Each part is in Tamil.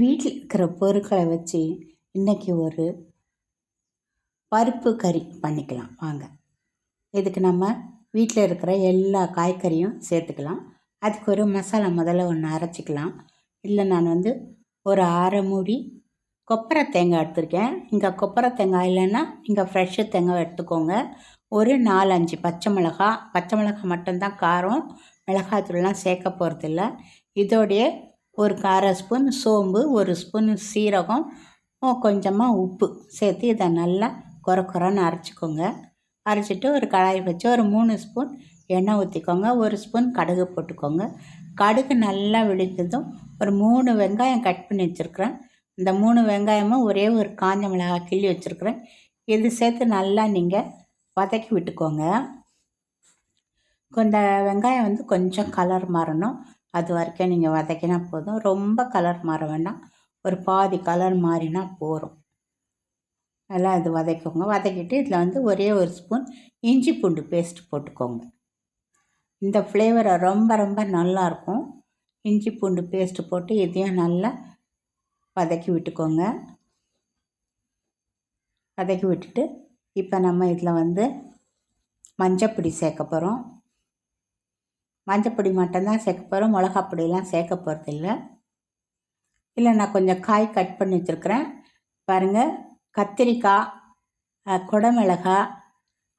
வீட்டில் இருக்கிற பொருட்களை வச்சு இன்றைக்கி ஒரு பருப்பு கறி பண்ணிக்கலாம். வாங்க. இதுக்கு நம்ம வீட்டில் இருக்கிற எல்லா காய்கறியும் சேர்த்துக்கலாம். அதுக்கு ஒரு மசாலா முதல்ல ஒன்று அரைச்சிக்கலாம். இல்லை நான் வந்து ஒரு அரை மூடி கொப்பரை தேங்காய் எடுத்திருக்கேன். இங்கே கொப்பரை தேங்காய் இல்லைன்னா இங்கே ஃப்ரெஷ்ஷு தேங்காய் எடுத்துக்கோங்க. ஒரு நாலஞ்சு பச்சை மிளகா. பச்சை மிளகாய் மட்டும்தான் காரம் மிளகாத்தூள்லாம் சேர்க்க போகிறதில்ல இதோடைய ஒரு அரை ஸ்பூன் சோம்பு ஒரு ஸ்பூன் சீரகம் கொஞ்சமாக உப்பு சேர்த்து இதை நல்லா குறை குறைன்னு அரைச்சிக்கோங்க. அரைச்சிட்டு ஒரு கடாய் வச்சு ஒரு மூணு ஸ்பூன் எண்ணெய் ஊற்றிக்கோங்க ஒரு ஸ்பூன் கடுகு போட்டுக்கோங்க. கடுகு நல்லா வெடித்ததும் ஒரு மூணு வெங்காயம் கட் பண்ணி வச்சுருக்குறேன். இந்த மூணு வெங்காயமும் ஒரே ஒரு காஞ்ச மிளகாய் கிள்ளி வச்சுருக்குறேன். இது சேர்த்து நல்லா நீங்கள் வதக்கி விட்டுக்கோங்க. இந்த வெங்காயம் வந்து கொஞ்சம் கலர் மாறணும். அது வரைக்கும் நீங்கள் வதக்கினா போதும். ரொம்ப கலர் மாற வேண்டாம். ஒரு பாதி கலர் மாறினா போகிறோம் நல்லா இது வதக்கிக்கோங்க. வதக்கிட்டு இதில் வந்து ஒரே ஒரு ஸ்பூன் இஞ்சி பூண்டு பேஸ்ட் போட்டுக்கோங்க. இந்த ஃப்ளேவரை ரொம்ப ரொம்ப நல்லாயிருக்கும் இஞ்சி பூண்டு பேஸ்ட்டு போட்டு இதையும் நல்லா வதக்கி விட்டுக்கோங்க. வதக்கி விட்டுட்டு இப்போ நம்ம இதில் வந்து மஞ்சப்பொடி சேர்க்க போகிறோம் மஞ்சப்பொடி மட்டும்தான் சேர்க்க போகிறோம் மிளகாப்பொடியெல்லாம் சேர்க்க போகிறதில்ல இல்லை நான் கொஞ்சம் காய் கட் பண்ணி வச்சுருக்குறேன். பாருங்கள் கத்திரிக்காய் குடமிளகா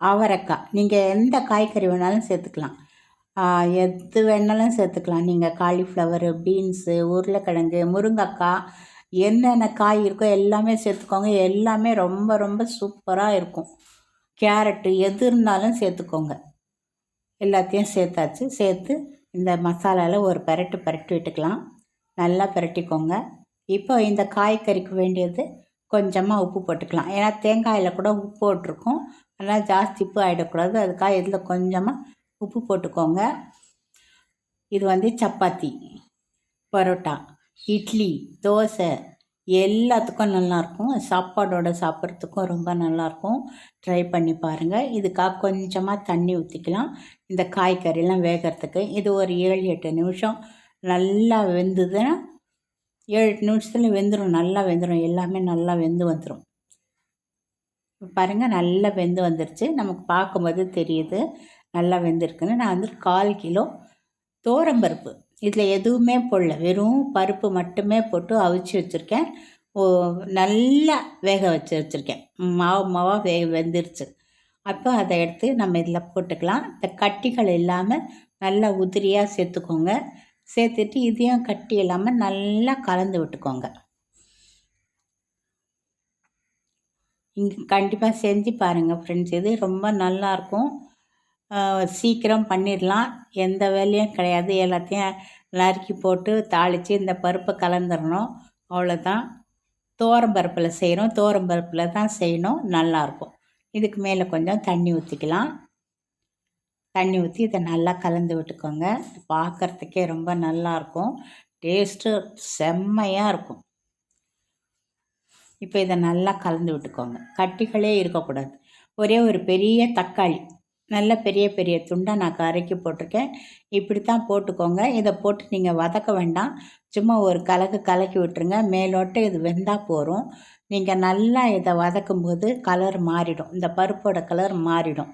அவரைக்காய். நீங்கள் எந்த காய்கறி வேணாலும் சேர்த்துக்கலாம். எது வேணாலும் சேர்த்துக்கலாம். நீங்கள் காலிஃப்ளவரு பீன்ஸு உருளைக்கிழங்கு முருங்கைக்காய் என்னென்ன காய் இருக்கோ எல்லாமே சேர்த்துக்கோங்க. எல்லாமே ரொம்ப ரொம்ப சூப்பராக இருக்கும். கேரட்டு எது இருந்தாலும் சேர்த்துக்கோங்க. எல்லாத்தையும் சேர்த்தாச்சு. சேர்த்து இந்த மசாலாவில் ஒரு பரட்டு பரட்டி விட்டுக்கலாம். நல்லா பரட்டிக்கோங்க. இப்போ இந்த காய்கறிக்கு வேண்டியது கொஞ்சமாக உப்பு போட்டுக்கலாம். ஏன்னா தேங்காயில் கூட உப்பு போட்டிருக்கோம். அதனால் ஜாஸ்தி உப்பு ஆகிடக்கூடாது அதுக்காக இதில் கொஞ்சமாக உப்பு போட்டுக்கோங்க. இது வந்து சப்பாத்தி பரோட்டா இட்லி தோசை எல்லாத்துக்கும் நல்லாயிருக்கும். சாப்பாடோடு சாப்பிட்றதுக்கும் ரொம்ப நல்லாயிருக்கும். ட்ரை பண்ணி பாருங்கள் இதுக்காக கொஞ்சமாக தண்ணி ஊற்றிக்கலாம் இந்த காய்கறிலாம் வேகிறதுக்கு இது ஒரு ஏழு எட்டு நிமிஷம் நல்லா வெந்ததுன்னா ஏழு எட்டு நிமிஷத்தில் வெந்துடும் நல்லா வெந்துடும் எல்லாமே நல்லா வெந்து வந்துடும் பாருங்கள் நல்லா வெந்து வந்துருச்சு. நமக்கு பார்க்கும்போது தெரியுது. நல்லா வெந்திருக்குன்னு. நான் வந்து கால் கிலோ தோரம்பருப்பு. இதில் எதுவுமே போடல. வெறும் பருப்பு மட்டுமே போட்டு அவிச்சு வச்சுருக்கேன். ஓ நல்லா வேக வச்சு வச்சுருக்கேன். மாவு மாவாக வே வெந்துருச்சு. அப்போ அதை எடுத்து நம்ம இதில் போட்டுக்கலாம். இந்த கட்டிகள் இல்லாமல் நல்லா உதிரியாக சேர்த்துக்கோங்க. சேர்த்துட்டு இதையும் கட்டி இல்லாமல் நல்லா கலந்து விட்டுக்கோங்க. இங்கே கண்டிப்பாக செஞ்சு பாருங்கள் ஃப்ரெண்ட்ஸ் இது ரொம்ப நல்லாயிருக்கும் சீக்கிரம் பண்ணிடலாம். எந்த வேலையும் கிடையாது. எல்லாத்தையும் நறுக்கி போட்டு தாளித்து இந்த பருப்பை கலந்துடணும் அவ்வளோதான் பருப்பில் செய்கிறோம் பருப்பில் தான் செய்யணும். நல்லாயிருக்கும் இதுக்கு மேலே கொஞ்சம் தண்ணி ஊற்றிக்கலாம் தண்ணி ஊற்றி இதை நல்லா கலந்து விட்டுக்கோங்க. பார்க்குறதுக்கே ரொம்ப நல்லாயிருக்கும் டேஸ்ட்டு செம்மையாக இருக்கும். இப்போ இதை நல்லா கலந்து விட்டுக்கோங்க. கட்டிகளே இருக்கக்கூடாது. ஒரே ஒரு பெரிய தக்காளி. நல்ல பெரிய பெரிய துண்டாக நான் கரைக்கி போட்டிருக்கேன். இப்படி தான் போட்டுக்கோங்க. இதை போட்டு நீங்கள் வதக்க வேண்டாம். சும்மா ஒரு கலக்கு கலக்கி விட்டுருங்க. மேலோட்டு இது வெந்தால் போகிறோம் நீங்கள் நல்லா இதை வதக்கும்போது கலர் மாறிடும். இந்த பருப்போட கலர் மாறிடும்.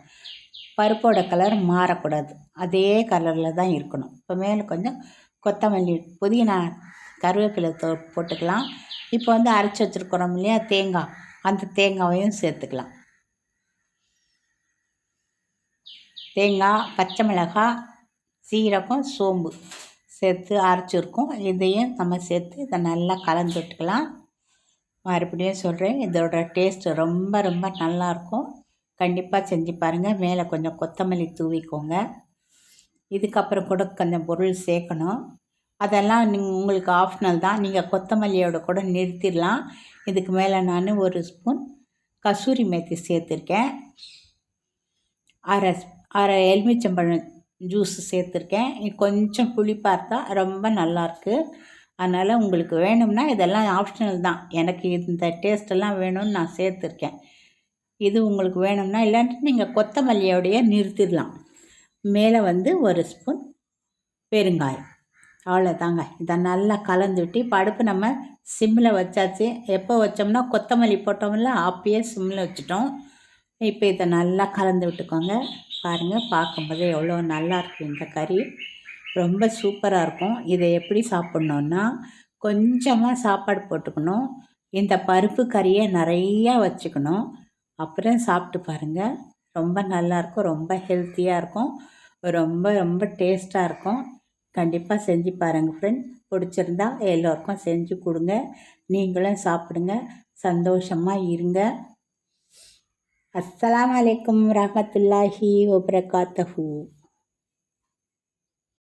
பருப்போட கலர் மாறக்கூடாது. அதே கலரில் தான் இருக்கணும். இப்போ மேலே கொஞ்சம் கொத்தமல்லி புதினா கருவேப்பிலை தோ போட்டுக்கலாம். இப்போ வந்து அரைச்சி வச்சுருக்குறோம் இல்லையா? தேங்காய். அந்த தேங்காயையும் சேர்த்துக்கலாம். தேங்காய் பச்சை மிளகாய் சீரகம் சோம்பு சேர்த்து அரைச்சிருக்கோம். இதையும் நம்ம சேர்த்து இதை நல்லா கலந்து விட்டுக்கலாம். மறுபடியும் சொல்கிறேன் இதோட டேஸ்ட்டு ரொம்ப ரொம்ப நல்லாயிருக்கும் கண்டிப்பாக செஞ்சு பாருங்கள் மேலே கொஞ்சம் கொத்தமல்லி தூவிக்கோங்க. இதுக்கப்புறம் கூட கொஞ்சம் பொருள் சேர்க்கணும். அதெல்லாம் நீங்கள் உங்களுக்கு ஆப்ஷனல் தான். நீங்கள் கொத்தமல்லியோட கூட நிறுத்திடலாம். இதுக்கு மேலே நான் ஒரு ஸ்பூன் கசூரி மேத்தி சேர்த்துருக்கேன். அரை அரை எலுமிச்சம்பழம் ஜூஸ் சேர்த்துருக்கேன். கொஞ்சம் புளிப்பாக இருந்தால் ரொம்ப நல்லாயிருக்கு. அதனால் உங்களுக்கு வேணும்னா இதெல்லாம் ஆப்ஷனல் தான். எனக்கு இந்த டேஸ்ட்டெல்லாம் வேணும்னு நான் சேர்த்துருக்கேன். இது உங்களுக்கு வேணும்னா இல்லாட்டி நீங்கள் கொத்தமல்லியோடைய நிறுத்திடலாம். மேலே வந்து ஒரு ஸ்பூன் பெருங்காயம். அவ்வளோதாங்க இதை நல்லா கலந்துவிட்டு இப்போ அடுப்பு நம்ம சிம்மில் வச்சாச்சு. எப்போ வச்சோம்னா கொத்தமல்லி போட்டோம்ல அப்பயே சிம்மில் வச்சுட்டோம். இப்போ இதை நல்லா கலந்து விட்டுக்கோங்க. பாருங்கள் பார்க்கும்போது எவ்வளோ நல்லாயிருக்கு இந்த கறி. ரொம்ப சூப்பராக இருக்கும். இதை எப்படி சாப்பிட்ணுன்னா கொஞ்சமாக சாப்பாடு போட்டுக்கணும். இந்த பருப்பு கறியை நிறையா வச்சுக்கணும். அப்புறம் சாப்பிட்டு பாருங்கள் ரொம்ப நல்லாயிருக்கும் ரொம்ப ஹெல்த்தியாக இருக்கும். ரொம்ப ரொம்ப டேஸ்ட்டாக இருக்கும். கண்டிப்பாக செஞ்சு பாருங்கள் ஃப்ரெண்ட் பிடிச்சிருந்தா எல்லோருக்கும் செஞ்சு கொடுங்க. நீங்களும் சாப்பிடுங்க. சந்தோஷமாக இருங்க. அஸ்லாம் வலைக்கம் ரஹமத்துல்லாஹி வபரகாத்தஹூ.